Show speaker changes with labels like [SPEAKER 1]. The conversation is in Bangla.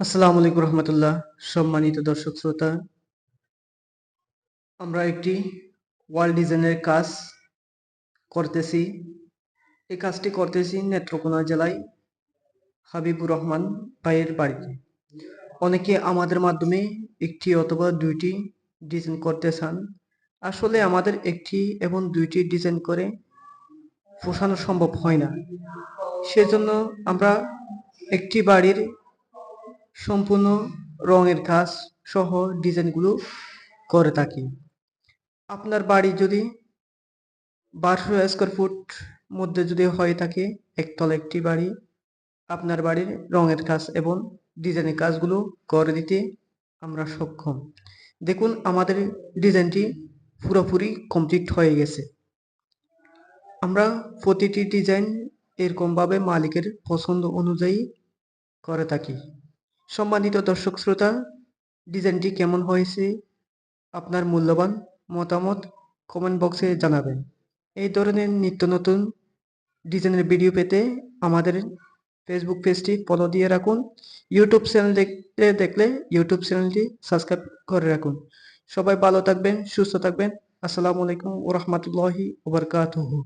[SPEAKER 1] আসসালামু আলাইকুম রহমতুল্লাহ, সম্মানিত দর্শক শ্রোতা। আমরা একটি ওয়াল ডিজাইনের কাজ করতেছি। এই কাজটি করতেছি নেত্রকোনা জেলায় হাবিবুর রহমান ভাইয়ের বাড়িতে। অনেকে আমাদের মাধ্যমে একটি অথবা দুইটি ডিজাইন করতে চান। আসলে আমাদের একটি এবং দুইটি ডিজাইন করে পোষানো সম্ভব হয় না। সেজন্য আমরা একটি বাড়ির সম্পূর্ণ রঙের কাজ সহ ডিজাইনগুলো করে থাকি। আপনার বাড়ি যদি বারোশো স্কোয়ার ফুট মধ্যে যদি হয়ে থাকে, একতল একটি বাড়ি, আপনার বাড়ির রঙের কাজ এবং ডিজাইনের কাজগুলো করে দিতে আমরা সক্ষম। দেখুন, আমাদের ডিজাইনটি পুরোপুরি কমপ্লিট হয়ে গেছে। আমরা প্রতিটি ডিজাইন এরকমভাবে মালিকের পছন্দ অনুযায়ী করে থাকি। সম্মানিত দর্শক শ্রোতা, ডিজাইনটি কেমন হয়েছে? আপনার মূল্যবান মতামত কমেন্ট বক্সে জানাবেন। এই ধরনের নিত্য নতুন ডিজাইনের ভিডিও পেতে আমাদের ফেসবুক পেজটি ফলো দিয়ে রাখুন। ইউটিউব চ্যানেল দেখতে দেখলে ইউটিউব চ্যানেলটি সাবস্ক্রাইব করে রাখুন। সবাই ভালো থাকবেন, সুস্থ থাকবেন। আসসালামু আলাইকুম ও রহমতুল্লাহি ওবরকাতুহু